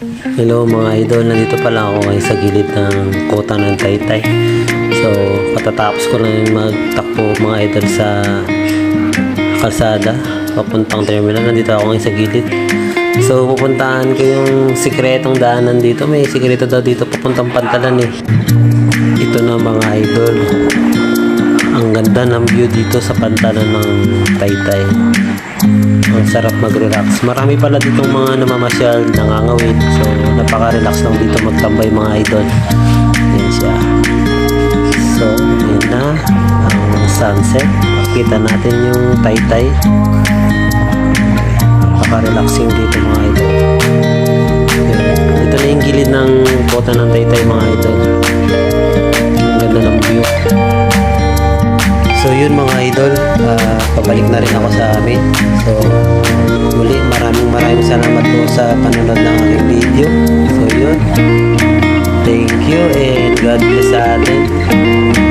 Hello mga idol, nandito pala ako ngayon sa gilid ng kota ng Taytay. So, katatapos ko lang magtakbo mga idol sa kalsada, papuntang terminal. Nandito ako ngayon sa gilid. So, pupuntahan ko yung sikretong daanan dito. May sikreto daw dito papuntang pantalan eh. Ito na mga idol. Ang ganda ng view dito sa pantalan ng Taytay. Ang sarap mag-relax. Marami pala ditong mga namamasyal, nangangawit. So, napaka-relax lang dito magtambay mga idol. Yan siya. So, yun na ang sunset. Kita natin yung taytay. Napaka-relaxing dito mga idol. Yan. Ito na yung gilid ng kota ng taytay mga idol. So yun mga idol, ah, pabalik na rin ako sa amin. So muli maraming maraming salamat po sa panonood ng aking video. So yun, thank you and God bless sa atin.